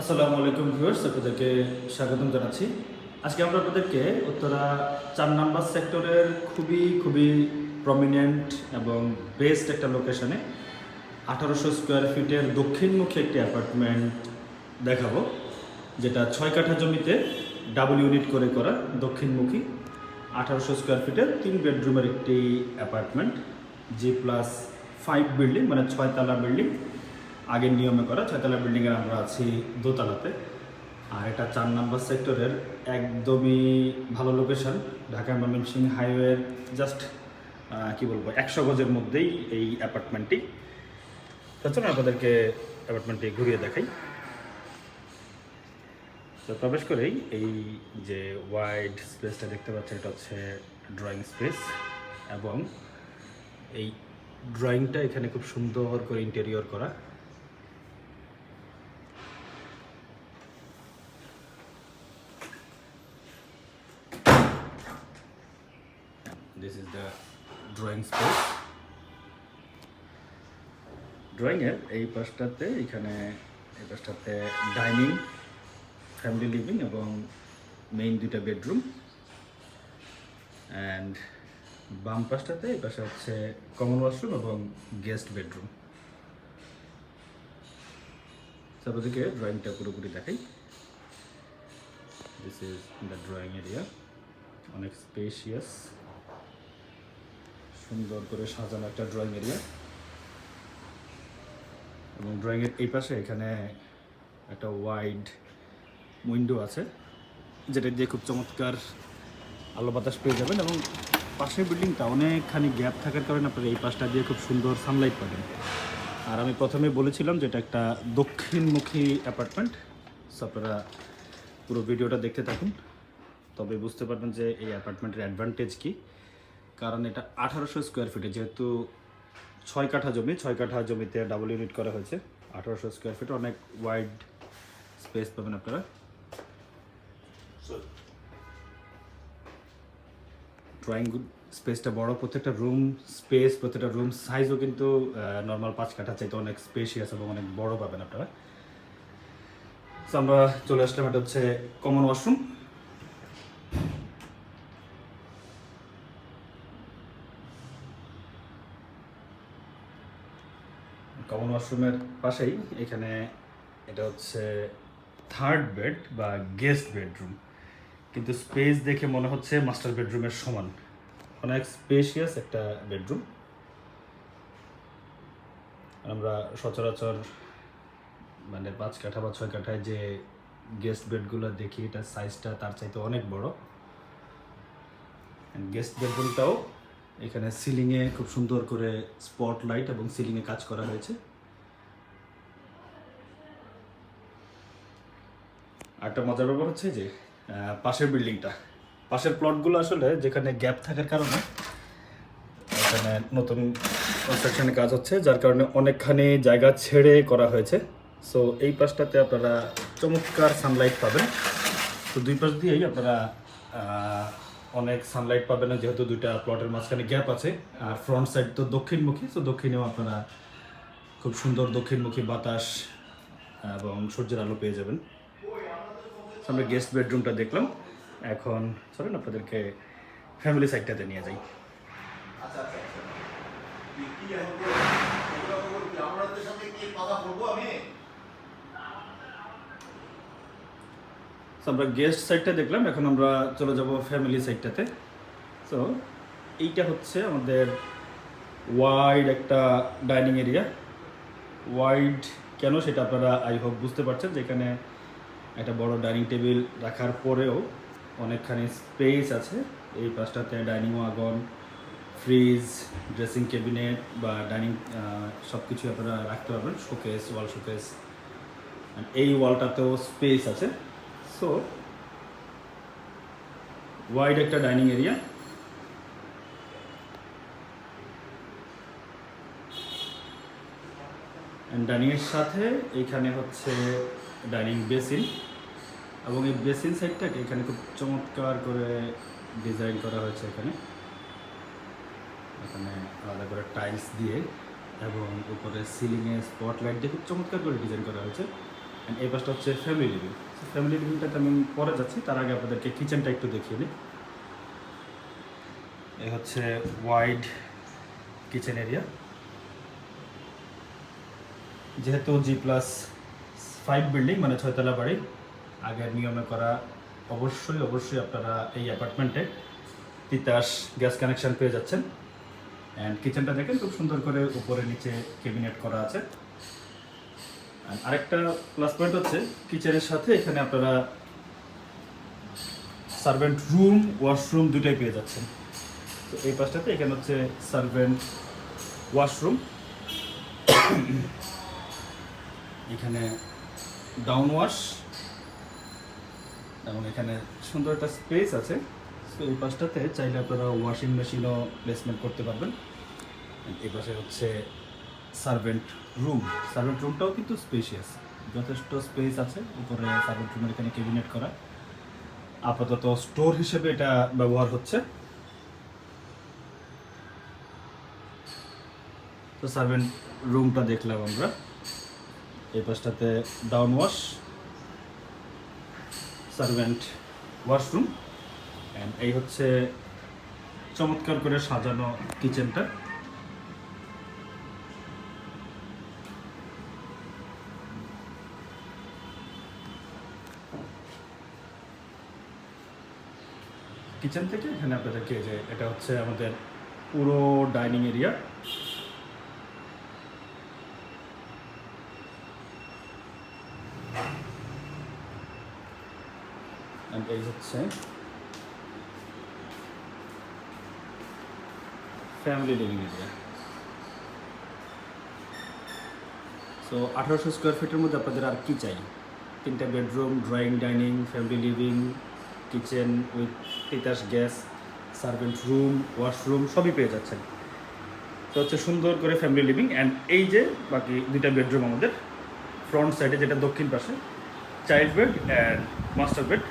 আসসালামু আলাইকুম ভিউয়ার্স, আপনাদেরকে স্বাগতম জানাচ্ছি। আজকে আমরা আপনাদেরকে উত্তরা চার নাম্বার সেক্টরের খুবই খুবই প্রমিনেন্ট এবং বেস্ট একটা লোকেশনে আঠারোশো স্কোয়ার ফিটের দক্ষিণমুখী একটি অ্যাপার্টমেন্ট দেখাবো, যেটা ছয় কাঠা জমিতে ডাবল ইউনিট করে করা, দক্ষিণমুখী। আঠারোশো স্কোয়ার ফিটের তিন বেডরুমের একটি apartment G plus five building মানে ছয়তলা বিল্ডিং আগের নিয়মে করা, ছয়তলা বিল্ডিংয়ের আমরা আছি দোতলাতে। আর এটা চার নাম্বার সেক্টরের একদমই ভালো লোকেশন ঢাকা ময়মনসিংহ হাইওয়ের জাস্ট কি বলব, একশো গজের মধ্যেই এই অ্যাপার্টমেন্টটি তো চলুন আপনাদেরকে অ্যাপার্টমেন্টটি ঘুরিয়ে দেখাই। তো প্রবেশ করেই এই যে ওয়াইড স্পেসটা দেখতে পাচ্ছেন, এটা হচ্ছে ড্রয়িং স্পেস এবং এই ড্রয়িংটা এখানে খুব সুন্দর করে ইন্টেরিয়র করা। This is the drawing space ড্রয়িংয়ের এই পাশটাতে, এখানে এই পাশটাতে ডাইনিং ফ্যামিলি লিভিং এবং মেইন দুইটা বেডরুম অ্যান্ড বাম পাশটাতে, এই পাশে হচ্ছে কমন ওয়াশরুম এবং গেস্ট বেডরুম তারপরদিকে ড্রয়িংটা পুরোপুরি দেখাই। This is the drawing area অনেক স্পেশিয়াস সুন্দর করে সাজানো একটা ড্রয়িং এরিয়া এবং ড্রয়িংয়ের এই পাশে এখানে একটা ওয়াইড উইন্ডো আছে, যেটা দিয়ে খুব চমৎকার আলো বাতাস পেয়ে যাবেন এবং পাশের বিল্ডিংটা অনেকখানি গ্যাপ থাকার কারণে আপনারা এই পাশটা দিয়ে খুব সুন্দর সানলাইট পাবেন। আর আমি প্রথমে বলেছিলাম যে এটা একটা দক্ষিণমুখী অ্যাপার্টমেন্ট সো আপনারা পুরো ভিডিওটা দেখতে থাকুন। তবে বুঝতে পারবেন যে এই অ্যাপার্টমেন্টের অ্যাডভান্টেজ কী। কারণ এটা আঠারোশো স্কোয়ার ফিটে যেহেতু ছয় কাঠা জমি, ছয় কাঠা জমিতে ডাবল ইউনিট করা হয়েছে। আঠারোশো স্কোয়ার ফিট অনেক ওয়াইড স্পেস পাবেন আপনারা। ড্রয়িং স্পেসটা বড়, প্রত্যেকটা রুম স্পেস প্রত্যেকটা রুম সাইজও কিন্তু নর্মাল পাঁচ কাঠা চাইতে অনেক স্পেশিয়াস এবং অনেক বড় পাবেন আপনারা। আমরা চলে আসলাম, এটা হচ্ছে কমন ওয়াশরুম কমন ওয়াশরুমের পাশেই। এখানে এটা হচ্ছে থার্ড বেড বা গেস্ট বেডরুম কিন্তু স্পেস দেখে মনে হচ্ছে মাস্টার বেডরুমের সমান। অনেক স্পেশিয়াস একটা বেডরুম আমরা সচরাচর মানে পাঁচ কাঠা বা ছয় কাঠায় যে গেস্ট বেডগুলো দেখি এটা সাইজটা তার চাইতে অনেক বড়। গেস্ট বেডরুমটাও এখানে সিলিংয়ে খুব সুন্দর করে স্পট লাইট এবং সিলিংয়ে কাজ করা হয়েছে। একটা মজার ব্যাপার হচ্ছে যে পাশের বিল্ডিংটা পাশের প্লটগুলো আসলে যেখানে গ্যাপ থাকার কারণে এখানে নতুন কনস্ট্রাকশনের কাজ হচ্ছে, যার কারণে অনেকখানি জায়গা ছেড়ে করা হয়েছে। সো এই পাশটাতে আপনারা চমৎকার সানলাইট পাবেন। তো দুই পাশ দিয়েই আপনারা অনেক সানলাইট পাবেন না, যেহেতু দুইটা প্লটের মাঝখানে গ্যাপ আছে। আর ফ্রন্ট সাইড তো দক্ষিণমুখী তো দক্ষিণেও আপনারা খুব সুন্দর দক্ষিণমুখী বাতাস এবং সূর্যের আলো পেয়ে যাবেন। আমরা গেস্ট বেডরুমটা দেখলাম। এখন চলেন আপনাদেরকে ফ্যামিলি সাইডটাতে নিয়ে যাই। আচ্ছা আচ্ছা আচ্ছা। আমাদের সাথে কি কথা বলব আমি? আমরা গেস্ট সাইডটা দেখলাম, এখন আমরা চলে যাব ফ্যামিলি সাইডটাতে সো এইটা হচ্ছে আমাদের ওয়াইড একটা ডাইনিং এরিয়া ওয়াইড কেন সেটা আপনারা আই হোপ বুঝতে পারছেন, যেখানে একটা বড় ডাইনিং টেবিল রাখার পরেও অনেকখানি স্পেস আছে। এই পাশটাতে dining wagon fridge dressing cabinet বা ডাইনিং সব কিছু আপনারা রাখতে পারবেন শোকেস ওয়াল শোকেস এই ওয়ালটাতেও স্পেস আছে। সো ওয়াইড একটা ডাইনিং এরিয়া ডাইনিংয়ের সাথে এইখানে হচ্ছে ডাইনিং বেসিন এবং এই বেসিন সাইডটাকে এখানে খুব চমৎকার করে ডিজাইন করা হয়েছে এখানে। এখানে আলাদা করে টাইলস দিয়ে এবং উপরে সিলিংয়ে স্পটলাইট দিয়ে খুব চমৎকার করে ডিজাইন করা হয়েছে। And এই পাশটা হচ্ছে ফ্যামিলি লিভিং ফ্যামিলি লিভিংটাতে আমি পরে যাচ্ছি, তার আগে আপনাদেরকে কিচেনটা একটু দেখিয়ে দিই। এই হচ্ছে ওয়াইড কিচেন এরিয়া যেহেতু জি প্লাস ফাইভ বিল্ডিং মানে ছয়তলা বাড়ি, আগের নিয়মে করা অবশ্যই অবশ্যই আপনারা এই অ্যাপার্টমেন্টে তিতাস গ্যাস কানেকশন পেয়ে যাচ্ছেন। অ্যান্ড কিচেনটা দেখেন, খুব সুন্দর করে উপরে, নিচে ক্যাবিনেট করা আছে। আরেকটা প্লাস পয়েন্ট হচ্ছে কিচেনের সাথে এখানে আপনারা সার্ভেন্ট রুম ওয়াশরুম দুটাই পেয়ে যাচ্ছেন। তো এই পাশটাতে এখানে হচ্ছে সার্ভেন্ট ওয়াশরুম এখানে ডাউন ওয়াশ এবং এখানে সুন্দর একটা স্পেস আছে। তো এই পাশটাতে চাইলে আপনারা ওয়াশিং মেশিনও প্লেসমেন্ট করতে পারবেন। এই পাশে হচ্ছে সার্ভেন্ট রুম সার্ভেন্ট রুমটাও কিন্তু স্পেশিয়াস যথেষ্ট স্পেস আছে। উপরে সার্ভেন্ট রুমের এখানে ক্যাবিনেট করা। আপাতত স্টোর হিসেবে এটা ব্যবহার হচ্ছে। তো সার্ভেন্ট রুমটা দেখলাম আমরা। এই পাশটাতে down wash servant washroom and এই হচ্ছে চমৎকার করে সাজানো কিচেনটা কিচেন থেকে এখানে আপনাদের আপনাদেরকে যে এটা হচ্ছে আমাদের পুরো ডাইনিং এরিয়া। এই হচ্ছে ফ্যামিলি লিভিং এরিয়া সো আঠারোশো স্কোয়ার ফিটের মধ্যে আপনাদের আর কি চাই? তিনটা bedroom drawing dining family living kitchen with Titas gas servant room washroom সবই পেয়ে যাচ্ছেন। তো হচ্ছে সুন্দর করে ফ্যামিলি লিভিং অ্যান্ড এই যে বাকি দুইটা বেডরুম আমাদের ফ্রন্ট সাইডে যেটা দক্ষিণ পাশে child bed and master bed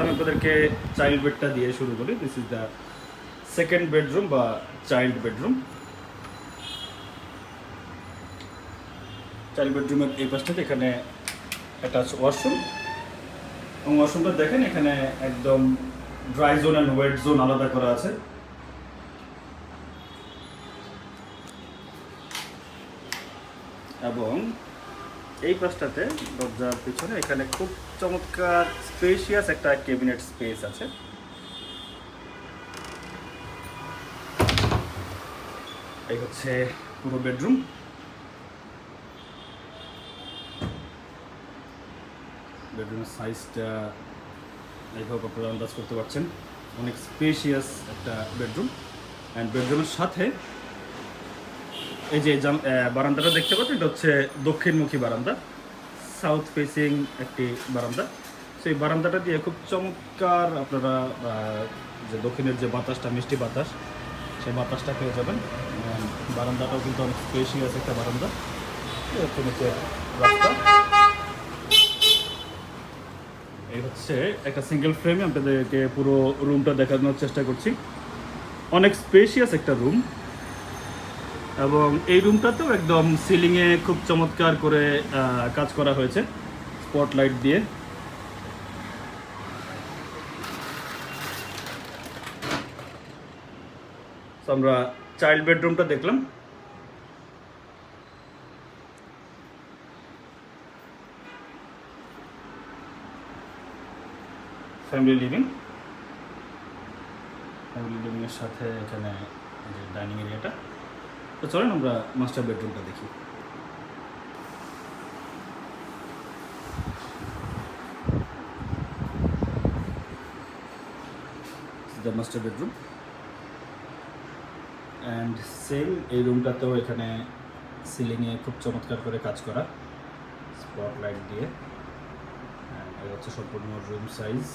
আমি আপনাদেরকে চাইল্ড বেডটা দিয়ে শুরু করি। This is the second bedroom বা চাইল্ড বেডরুম চাইল্ড বেডরুমের এই পাশটাতে এখানে অ্যাটাচ ওয়াশরুম এবং ওয়াশরুমটা দেখেন এখানে একদম dry zone and wet zone আলাদা করা আছে। এবং এই পাশটাতে দরজার পিছনে এখানে খুব চমৎকার স্পেশিয়াস একটা ক্যাবিনেট স্পেস আছে। এই হচ্ছে পুরো বেডরুম বেডরুমের সাইজটা আই হোপ আপনারা আন্দাজ করতে পারছেন। অনেক স্পেশিয়াস একটা বেডরুম। অ্যান্ড বেডরুমের সাথে এই যে বারান্দাটা দেখতে পাচ্ছেন, এটা হচ্ছে দক্ষিণমুখী বারান্দা। সাউথ ফেসিং একটি বারান্দা। সেই বারান্দাটা দিয়ে খুব চমৎকার আপনারা যে দক্ষিণের যে বাতাসটা, মিষ্টি বাতাস, সেই বাতাসটা পেয়ে যাবেন। বারান্দাটাও কিন্তু অনেক স্পেশিয়াস একটা বারান্দা। এই রাস্তা। এই হচ্ছে একটা সিঙ্গেল ফ্রেমে আপনাদেরকে পুরো রুমটা দেখানোর চেষ্টা করছি। অনেক স্পেশিয়াস একটা রুম এবং এই রুমটাতেও একদম সিলিংয়ে খুব চমৎকার করে কাজ করা হয়েছে স্পটলাইট দিয়ে। আমরা চাইল্ড বেডরুমটা দেখলাম। ফ্যামিলি লিভিং ফ্যামিলি লিভিংয়ের সাথে এখানে যে ডাইনিং এরিয়াটা তো চলেন আমরা মাস্টার বেডরুমটা দেখি। The master bedroom and same এই রুমটাতেও এখানে সিলিংয়ে খুব চমৎকার করে কাজ করা। স্পটলাইট দিয়ে। হচ্ছে সম্পূর্ণ রুম সাইজ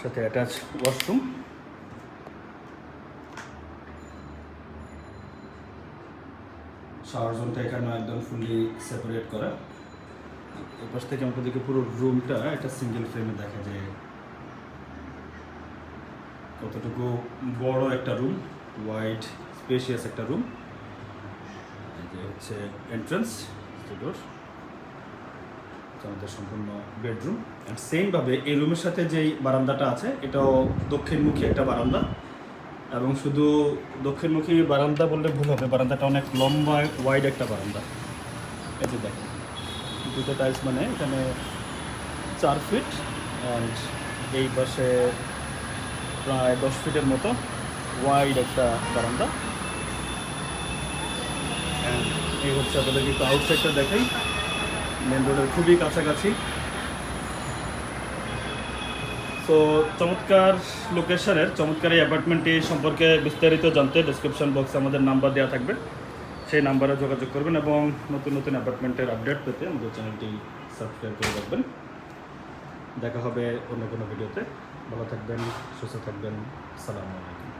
সাথে অ্যাটাচ ওয়াশরুম শাওয়ার জোনটা এখানে একদম ফুললি সেপারেট করা। এই পাশ থেকে আমাদেরকে পুরো রুমটা একটা সিঙ্গেল ফ্রেমে দেখা যায়। কতটুকু বড় একটা রুম ওয়াইড স্পেশিয়াস একটা রুম এই যে হচ্ছে এন্ট্রান্স ডোর আমাদের সম্পূর্ণ বেডরুম অ্যান্ড সেমভাবে এই রুমের সাথে যেই বারান্দাটা আছে, এটাও দক্ষিণমুখী একটা বারান্দা। এবং শুধু দক্ষিণমুখী বারান্দা বললে ভুল হবে, বারান্দাটা অনেক লম্বা ওয়াইড একটা বারান্দা। এই যে দেখেন, দুটো টাইলস মানে এখানে চার ফিট অ্যান্ড এই পাশে প্রায় দশ ফিটের মতো ওয়াইড একটা বারান্দা। এই হচ্ছে আপনাদেরকে একটু আউটসাইডটা দেখাই। মেন রোডের খুবই কাছাকাছি। তো চমৎকার লোকেশনের চমৎকার এই অ্যাপার্টমেন্টটি সম্পর্কে বিস্তারিত জানতে ডিসক্রিপশন বক্সে আমাদের নাম্বার দেওয়া থাকবে। সেই নাম্বারে যোগাযোগ করবেন এবং নতুন নতুন অ্যাপার্টমেন্টের আপডেট পেতে আমাদের চ্যানেলটি সাবস্ক্রাইব করে রাখবেন। দেখা হবে অন্য কোনো ভিডিওতে ভালো থাকবেন, সুস্থ থাকবেন। সালামু আলাইকুম।